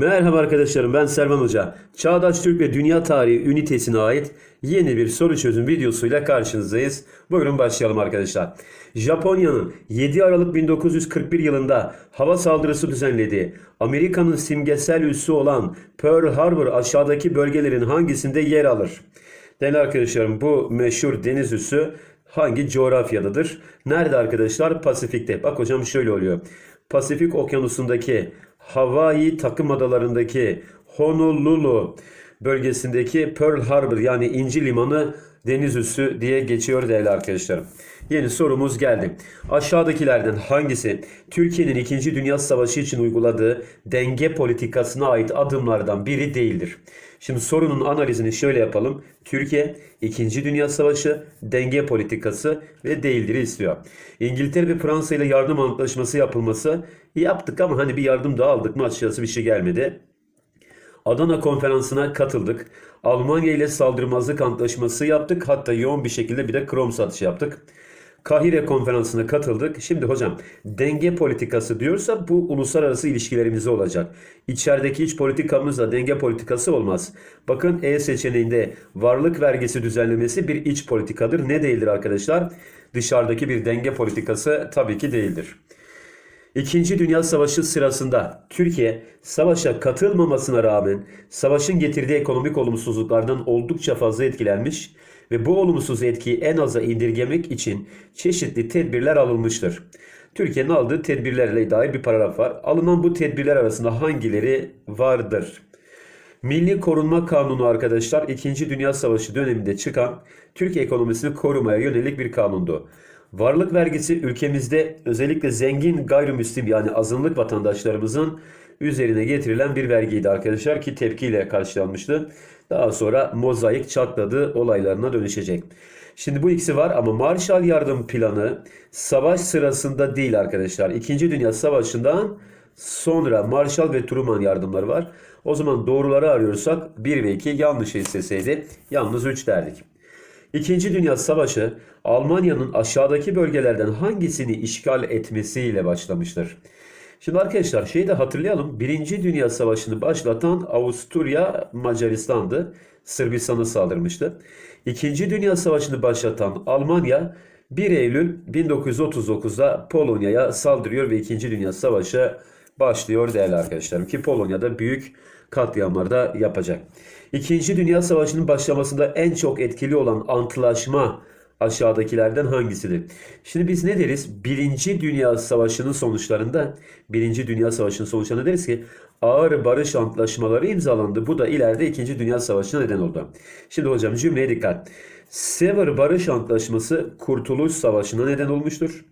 Merhaba arkadaşlarım ben Servan Hoca. Çağdaş Türk ve Dünya Tarihi ünitesine ait yeni bir soru çözüm videosuyla karşınızdayız. Buyurun başlayalım arkadaşlar. Japonya'nın 7 Aralık 1941 yılında hava saldırısı düzenlediği Amerika'nın simgesel üssü olan Pearl Harbor aşağıdaki bölgelerin hangisinde yer alır? Değerli arkadaşlarım bu meşhur deniz üssü hangi coğrafyadadır? Nerede arkadaşlar? Pasifik'te. Bak hocam şöyle oluyor. Pasifik okyanusundaki Hawaii takım adalarındaki Honolulu bölgesindeki Pearl Harbor yani İnci Limanı deniz üssü diye geçiyor değerli arkadaşlarım. Yeni sorumuz geldi. Aşağıdakilerden hangisi Türkiye'nin 2. Dünya Savaşı için uyguladığı denge politikasına ait adımlardan biri değildir? Şimdi sorunun analizini şöyle yapalım. Türkiye 2. Dünya Savaşı denge politikası ve değildir istiyor. İngiltere ve Fransa ile yardım antlaşması yapılması yaptık ama hani bir yardım daha aldık mı açıkçası bir şey gelmedi. Adana konferansına katıldık. Almanya ile saldırmazlık antlaşması yaptık. Hatta yoğun bir şekilde bir de krom satışı yaptık. Kahire konferansına katıldık. Şimdi hocam denge politikası diyorsa bu uluslararası ilişkilerimizde olacak. İçerideki iç politikamızda denge politikası olmaz. Bakın E seçeneğinde varlık vergisi düzenlemesi bir iç politikadır. Ne değildir arkadaşlar? Dışarıdaki bir denge politikası tabii ki değildir. İkinci Dünya Savaşı sırasında Türkiye savaşa katılmamasına rağmen savaşın getirdiği ekonomik olumsuzluklardan oldukça fazla etkilenmiş ve bu olumsuz etkiyi en aza indirgemek için çeşitli tedbirler alınmıştır. Türkiye'nin aldığı tedbirlerle dair bir paragraf var. Alınan bu tedbirler arasında hangileri vardır? Milli Korunma Kanunu arkadaşlar 2. Dünya Savaşı döneminde çıkan Türk ekonomisini korumaya yönelik bir kanundu. Varlık vergisi ülkemizde özellikle zengin gayrimüslim yani azınlık vatandaşlarımızın üzerine getirilen bir vergiydi arkadaşlar ki tepkiyle karşılanmıştı. Daha sonra mozaik çatladı olaylarına dönüşecek. Şimdi bu ikisi var ama Marshall Yardım Planı savaş sırasında değil arkadaşlar. İkinci Dünya Savaşı'ndan sonra Marshall ve Truman yardımları var. O zaman doğruları arıyorsak 1 ve 2 yanlış isteseydi yalnız 3 derdik. İkinci Dünya Savaşı Almanya'nın aşağıdaki bölgelerden hangisini işgal etmesiyle başlamıştır? Şimdi arkadaşlar şeyi de hatırlayalım. Birinci Dünya Savaşı'nı başlatan Avusturya Macaristan'dı. Sırbistan'a saldırmıştı. İkinci Dünya Savaşı'nı başlatan Almanya 1 Eylül 1939'da Polonya'ya saldırıyor ve İkinci Dünya Savaşı başlıyor değerli arkadaşlarım. Ki Polonya'da büyük katliamlar da yapacak. İkinci Dünya Savaşı'nın başlamasında en çok etkili olan antlaşma aşağıdakilerden hangisidir? Şimdi biz ne deriz? Birinci Dünya Savaşı'nın sonuçlarında, Birinci Dünya Savaşı'nın sonuçlarında deriz ki ağır barış antlaşmaları imzalandı. Bu da ileride İkinci Dünya Savaşı'na neden oldu. Şimdi hocam cümleye dikkat. Sevr Barış Antlaşması Kurtuluş Savaşı'na neden olmuştur.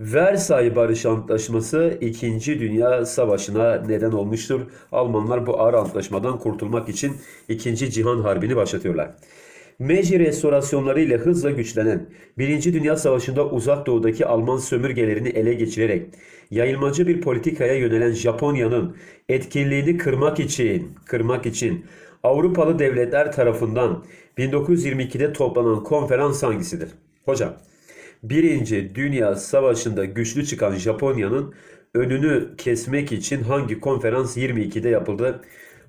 Versay Barış Antlaşması 2. Dünya Savaşı'na neden olmuştur. Almanlar bu ağır antlaşmadan kurtulmak için 2. Cihan Harbi'ni başlatıyorlar. Meiji restorasyonları ile hızla güçlenen 1. Dünya Savaşı'nda uzak doğudaki Alman sömürgelerini ele geçirerek yayılmacı bir politikaya yönelen Japonya'nın etkinliğini kırmak için kırmak için Avrupalı devletler tarafından 1922'de toplanan konferans hangisidir? Hocam Birinci Dünya Savaşı'nda güçlü çıkan Japonya'nın önünü kesmek için hangi konferans 22'de yapıldı?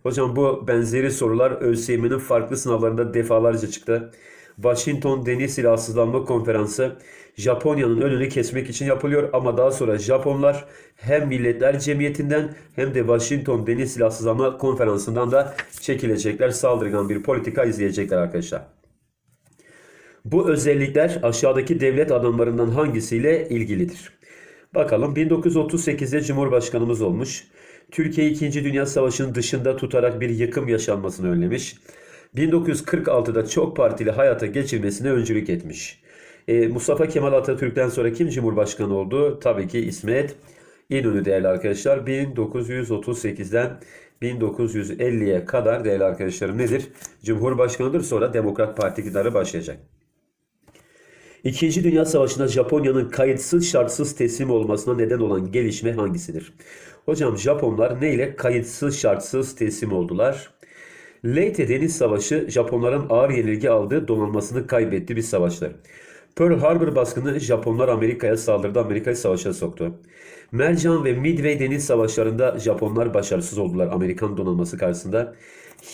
Hocam bu benzeri sorular ÖSYM'nin farklı sınavlarında defalarca çıktı. Washington Deniz Silahsızlanma Konferansı Japonya'nın önünü kesmek için yapılıyor ama daha sonra Japonlar hem Milletler Cemiyeti'nden hem de Washington Deniz Silahsızlanma Konferansı'ndan da çekilecekler. Saldırgan bir politika izleyecekler arkadaşlar. Bu özellikler aşağıdaki devlet adamlarından hangisiyle ilgilidir? Bakalım 1938'de Cumhurbaşkanımız olmuş. Türkiye 2. Dünya Savaşı'nın dışında tutarak bir yıkım yaşanmasını önlemiş. 1946'da çok partili hayata geçirmesine öncülük etmiş. E, Mustafa Kemal Atatürk'ten sonra kim Cumhurbaşkanı oldu? Tabii ki İsmet İnönü değerli arkadaşlar. 1938'den 1950'ye kadar değerli arkadaşlarım nedir? Cumhurbaşkanıdır sonra Demokrat Parti iktidarı başlayacak. İkinci Dünya Savaşı'nda Japonya'nın kayıtsız şartsız teslim olmasına neden olan gelişme hangisidir? Hocam Japonlar neyle kayıtsız şartsız teslim oldular? Leyte Deniz Savaşı Japonların ağır yenilgi aldığı donanmasını kaybettiği bir savaştır. Pearl Harbor baskını Japonlar Amerika'ya saldırdı, Amerika'yı savaşa soktu. Mercan ve Midway deniz savaşlarında Japonlar başarısız oldular Amerikan donanması karşısında.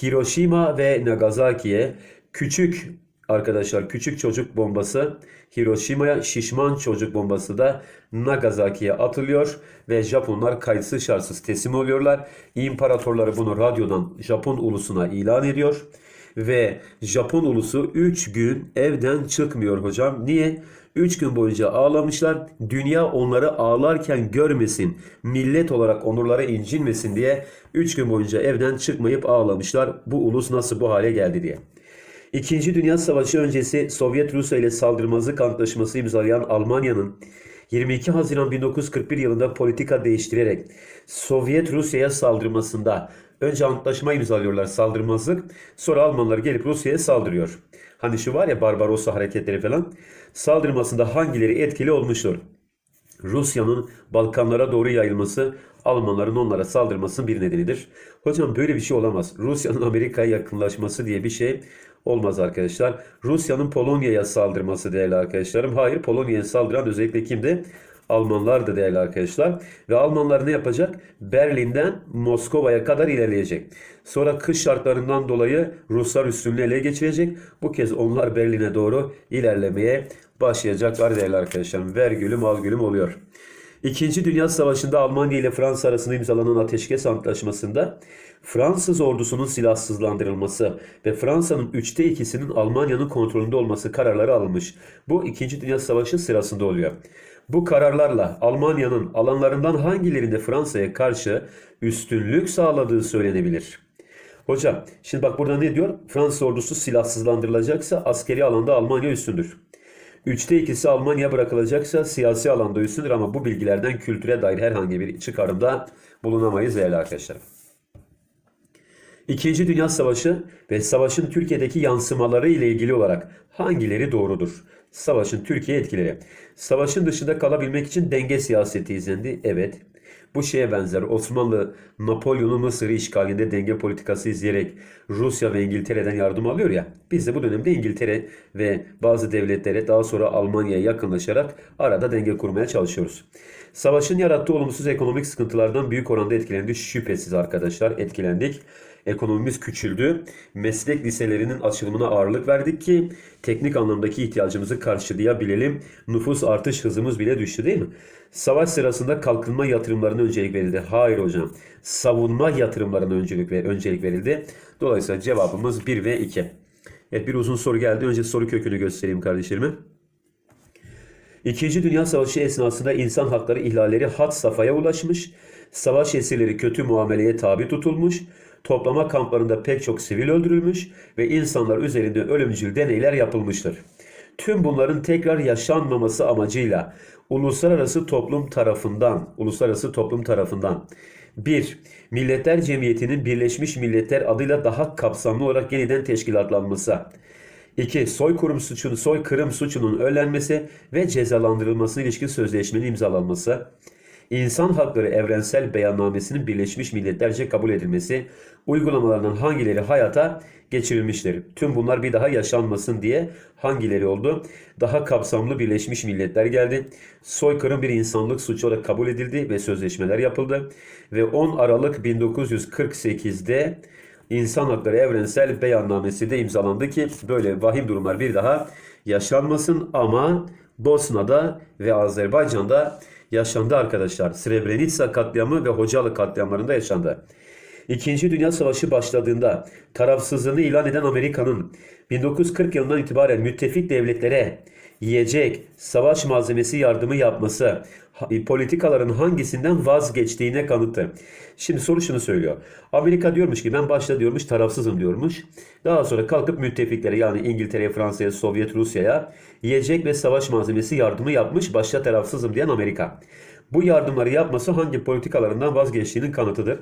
Hiroşima ve Nagasaki'ye küçük arkadaşlar küçük çocuk bombası Hiroşima'ya şişman çocuk bombası da Nagasaki'ye atılıyor ve Japonlar kayıtsız şartsız teslim oluyorlar. İmparatorları bunu radyodan Japon ulusuna ilan ediyor. Ve Japon ulusu 3 gün evden çıkmıyor hocam. Niye? 3 gün boyunca ağlamışlar. Dünya onları ağlarken görmesin. Millet olarak onurlara incinmesin diye 3 gün boyunca evden çıkmayıp ağlamışlar. Bu ulus nasıl bu hale geldi diye. İkinci Dünya Savaşı öncesi Sovyet Rusya ile saldırmazlık antlaşması imzalayan Almanya'nın 22 Haziran 1941 yılında politika değiştirerek Sovyet Rusya'ya saldırmasında önce antlaşma imzalıyorlar saldırmazlık sonra Almanlar gelip Rusya'ya saldırıyor. Hani şu var ya Barbarossa hareketleri falan saldırmasında hangileri etkili olmuştur? Rusya'nın Balkanlara doğru yayılması Almanların onlara saldırmasının bir nedenidir. Hocam böyle bir şey olamaz. Rusya'nın Amerika'ya yakınlaşması diye bir şey olmaz arkadaşlar. Rusya'nın Polonya'ya saldırması değerli arkadaşlarım. Hayır Polonya'ya saldıran özellikle kimdi? Almanlar da değerli arkadaşlar. Ve Almanlar ne yapacak? Berlin'den Moskova'ya kadar ilerleyecek. Sonra kış şartlarından dolayı Ruslar üstünlüğü ele geçirecek. Bu kez onlar Berlin'e doğru ilerlemeye başlayacaklar değerli arkadaşlarım. Ver gülüm al gülüm oluyor. İkinci Dünya Savaşı'nda Almanya ile Fransa arasında imzalanan ateşkes antlaşmasında Fransız ordusunun silahsızlandırılması ve Fransa'nın üçte ikisinin Almanya'nın kontrolünde olması kararları alınmış. Bu İkinci Dünya Savaşı sırasında oluyor. Bu kararlarla Almanya'nın alanlarından hangilerinde Fransa'ya karşı üstünlük sağladığı söylenebilir. Hocam şimdi bak burada ne diyor? Fransız ordusu silahsızlandırılacaksa askeri alanda Almanya üstündür. Üçte ikisi Almanya bırakılacaksa siyasi alanda üstündür ama bu bilgilerden kültüre dair herhangi bir çıkarımda bulunamayız değerli arkadaşlar. İkinci Dünya Savaşı ve savaşın Türkiye'deki yansımaları ile ilgili olarak hangileri doğrudur? Savaşın Türkiye etkileri. Savaşın dışında kalabilmek için denge siyaseti izlendi. Evet. Bu şeye benzer. Osmanlı Napolyon'un Mısır'ı işgalinde denge politikası izleyerek Rusya ve İngiltere'den yardım alıyor ya. Biz de bu dönemde İngiltere ve bazı devletlere daha sonra Almanya'ya yakınlaşarak arada denge kurmaya çalışıyoruz. Savaşın yarattığı olumsuz ekonomik sıkıntılardan büyük oranda etkilendi. Şüphesiz arkadaşlar etkilendik. Ekonomimiz küçüldü. Meslek liselerinin açılımına ağırlık verdik ki teknik anlamdaki ihtiyacımızı karşılayabilelim. Nüfus artış hızımız bile düştü değil mi? Savaş sırasında kalkınma yatırımlarına öncelik verildi. Hayır hocam. Savunma yatırımlarına öncelik, ver, öncelik verildi. Dolayısıyla cevabımız 1 ve 2. Evet bir uzun soru geldi. Önce soru kökünü göstereyim kardeşlerime. İkinci Dünya Savaşı esnasında insan hakları ihlalleri had safhaya ulaşmış, savaş esirleri kötü muameleye tabi tutulmuş, toplama kamplarında pek çok sivil öldürülmüş ve insanlar üzerinde ölümcül deneyler yapılmıştır. Tüm bunların tekrar yaşanmaması amacıyla uluslararası toplum tarafından, uluslararası toplum tarafından 1. Milletler Cemiyeti'nin Birleşmiş Milletler adıyla daha kapsamlı olarak yeniden teşkilatlanması. 2. Soykırım suçunun, soykırım suçunun önlenmesi ve cezalandırılmasına ilişkin sözleşmenin imzalanması. İnsan Hakları Evrensel Beyannamesi'nin Birleşmiş Milletlerce kabul edilmesi, uygulamalarından hangileri hayata geçirilmiştir? Tüm bunlar bir daha yaşanmasın diye hangileri oldu? Daha kapsamlı Birleşmiş Milletler geldi. Soykırım bir insanlık suçu olarak kabul edildi ve sözleşmeler yapıldı. Ve 10 Aralık 1948'de İnsan Hakları Evrensel Beyannamesi de imzalandı ki böyle vahim durumlar bir daha yaşanmasın ama Bosna'da ve Azerbaycan'da yaşandı arkadaşlar. Srebrenica katliamı ve Hocalı katliamlarında yaşandı. İkinci Dünya Savaşı başladığında tarafsızlığını ilan eden Amerika'nın 1940 yılından itibaren müttefik devletlere yiyecek, savaş malzemesi yardımı yapması politikaların hangisinden vazgeçtiğine kanıtı. Şimdi soru şunu söylüyor. Amerika diyormuş ki ben başta diyormuş tarafsızım diyormuş. Daha sonra kalkıp müttefiklere yani İngiltere'ye, Fransa'ya, Sovyet Rusya'ya yiyecek ve savaş malzemesi yardımı yapmış başta tarafsızım diyen Amerika. Bu yardımları yapması hangi politikalarından vazgeçtiğinin kanıtıdır.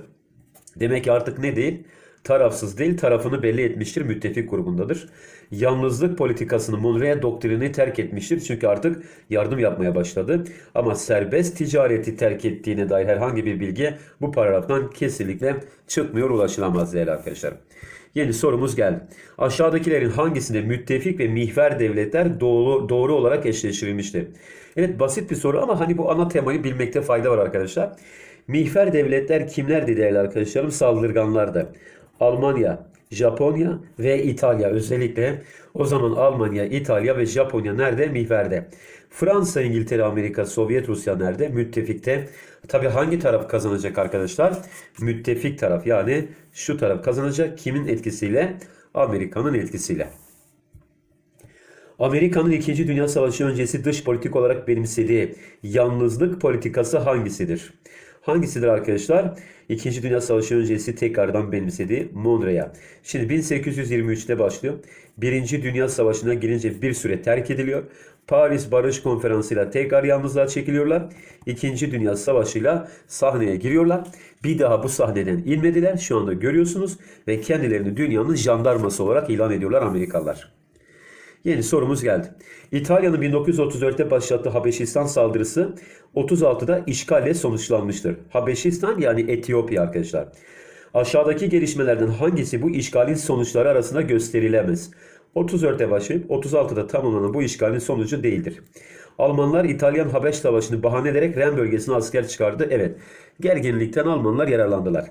Demek ki artık ne değil? Tarafsız değil tarafını belli etmiştir. Müttefik grubundadır. Yalnızlık politikasını Monroe doktrini terk etmiştir. Çünkü artık yardım yapmaya başladı. Ama serbest ticareti terk ettiğine dair herhangi bir bilgi bu paragraftan kesinlikle çıkmıyor ulaşılamaz değerli arkadaşlar. Yeni sorumuz geldi. Aşağıdakilerin hangisinde müttefik ve mihver devletler doğru, doğru olarak eşleştirilmiştir? Evet basit bir soru ama hani bu ana temayı bilmekte fayda var arkadaşlar. Mihver devletler kimlerdi değerli arkadaşlarım? Saldırganlardı. Almanya, Japonya ve İtalya özellikle o zaman Almanya, İtalya ve Japonya nerede? Mihverde. Fransa, İngiltere, Amerika, Sovyet Rusya nerede? Müttefikte. Tabi hangi taraf kazanacak arkadaşlar? Müttefik taraf yani şu taraf kazanacak. Kimin etkisiyle? Amerika'nın etkisiyle. Amerika'nın 2. Dünya Savaşı öncesi dış politik olarak benimsediği yalnızlık politikası hangisidir? Hangisidir arkadaşlar? 2. Dünya Savaşı öncesi tekrardan benimsediği Monroe'ya. Şimdi 1823'te başlıyor. 1. Dünya Savaşı'na girince bir süre terk ediliyor. Paris Barış Konferansı'yla tekrar yalnızlığa çekiliyorlar. 2. Dünya Savaşı'yla sahneye giriyorlar. Bir daha bu sahneden inmediler. Şu anda görüyorsunuz ve kendilerini dünyanın jandarması olarak ilan ediyorlar Amerikalılar. Yeni sorumuz geldi. İtalya'nın 1934'te başlattığı Habeşistan saldırısı 36'da işgalle sonuçlanmıştır. Habeşistan yani Etiyopya arkadaşlar. Aşağıdaki gelişmelerden hangisi bu işgalin sonuçları arasında gösterilemez? 34'te başlayıp 36'da tamamlanan bu işgalin sonucu değildir. Almanlar İtalyan Habeş Savaşı'nı bahane ederek Ren bölgesine asker çıkardı. Evet, gerginlikten Almanlar yararlandılar.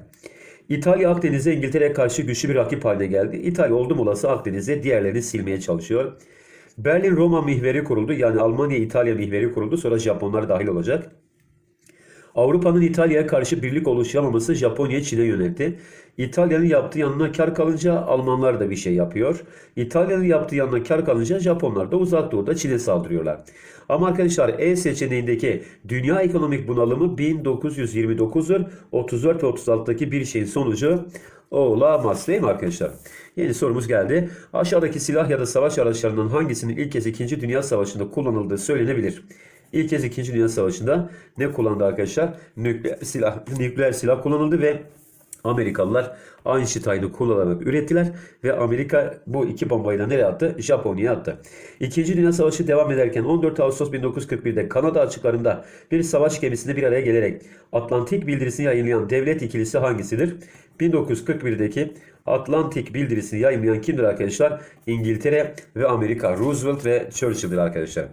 İtalya Akdeniz'e İngiltere'ye karşı güçlü bir rakip haline geldi. İtalya oldum olası Akdeniz'e diğerlerini silmeye çalışıyor. Berlin Roma mihveri kuruldu. Yani Almanya İtalya mihveri kuruldu. Sonra Japonlar dahil olacak. Avrupa'nın İtalya'ya karşı birlik oluşturamaması Japonya'yı Çin'e yöneltti. İtalya'nın yaptığı yanına kar kalınca Almanlar da bir şey yapıyor. İtalya'nın yaptığı yanına kar kalınca Japonlar da uzak doğuda Çin'e saldırıyorlar. Ama arkadaşlar E seçeneğindeki dünya ekonomik bunalımı 1929'dur. 34 ve 36'daki bir şeyin sonucu olamaz değil mi arkadaşlar? Yeni sorumuz geldi. Aşağıdaki silah ya da savaş araçlarından hangisinin ilk kez 2. Dünya Savaşı'nda kullanıldığı söylenebilir? İlk kez 2. Dünya Savaşı'nda ne kullandı arkadaşlar? Nükleer silah, nükleer silah kullanıldı ve Amerikalılar Einstein'ı kullanarak ürettiler ve Amerika bu iki bombayı da nereye attı? Japonya'ya attı. İkinci Dünya Savaşı devam ederken 14 Ağustos 1941'de Kanada açıklarında bir savaş gemisinde bir araya gelerek Atlantik bildirisini yayınlayan devlet ikilisi hangisidir? 1941'deki Atlantik bildirisini yayınlayan kimdir arkadaşlar? İngiltere ve Amerika. Roosevelt ve Churchill'dir arkadaşlar.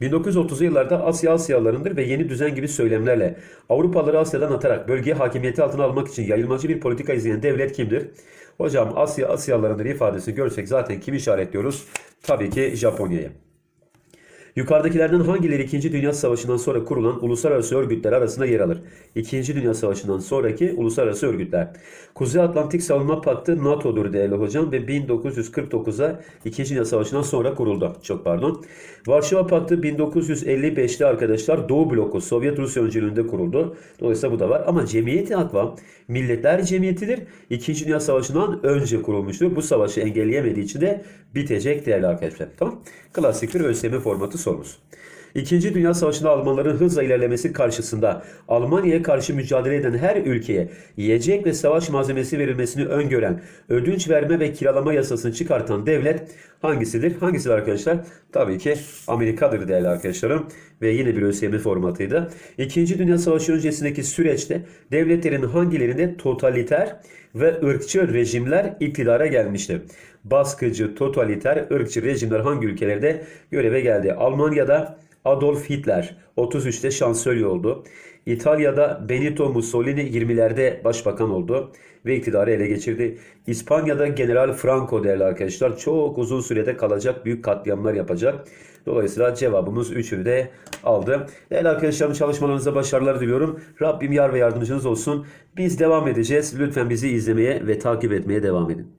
1930'lu yıllarda Asya Asyalılarındır ve yeni düzen gibi söylemlerle Avrupalıları Asya'dan atarak bölgeye hakimiyeti altına almak için yayılmacı bir politika izleyen devlet kimdir? Hocam Asya Asyalılarındır ifadesini görsek zaten kimi işaretliyoruz? Tabii ki Japonya'ya. Yukarıdakilerden hangileri 2. Dünya Savaşı'ndan sonra kurulan uluslararası örgütler arasında yer alır? 2. Dünya Savaşı'ndan sonraki uluslararası örgütler. Kuzey Atlantik Savunma Paktı NATO'dur değerli hocam ve 1949'a 2. Dünya Savaşı'ndan sonra kuruldu. Çok pardon. Varşova Paktı 1955'te arkadaşlar Doğu bloku Sovyet Rusya öncülüğünde kuruldu. Dolayısıyla bu da var. Ama Cemiyeti Akva Milletler Cemiyetidir. 2. Dünya Savaşı'ndan önce kurulmuştur. Bu savaşı engelleyemediği için de bitecek değerli arkadaşlar. Tamam. Klasik bir ÖSYM formatı sorumuz. İkinci Dünya Savaşı'nda Almanların hızla ilerlemesi karşısında Almanya'ya karşı mücadele eden her ülkeye yiyecek ve savaş malzemesi verilmesini öngören ödünç verme ve kiralama yasasını çıkartan devlet hangisidir? Hangisi arkadaşlar? Tabii ki Amerika'dır değerli arkadaşlarım ve yine bir ÖSYM formatıydı. İkinci Dünya Savaşı öncesindeki süreçte devletlerin hangilerinde totaliter ve ırkçı rejimler iktidara gelmiştir? Baskıcı, totaliter, ırkçı rejimler hangi ülkelerde göreve geldi? Almanya'da Adolf Hitler 33'te şansölye oldu. İtalya'da Benito Mussolini 20'lerde başbakan oldu ve iktidarı ele geçirdi. İspanya'da General Franco değerli arkadaşlar çok uzun sürede kalacak büyük katliamlar yapacak. Dolayısıyla cevabımız 3'ünü de aldı. Değerli arkadaşlarım çalışmalarınızda başarılar diliyorum. Rabbim yar ve yardımcınız olsun. Biz devam edeceğiz. Lütfen bizi izlemeye ve takip etmeye devam edin.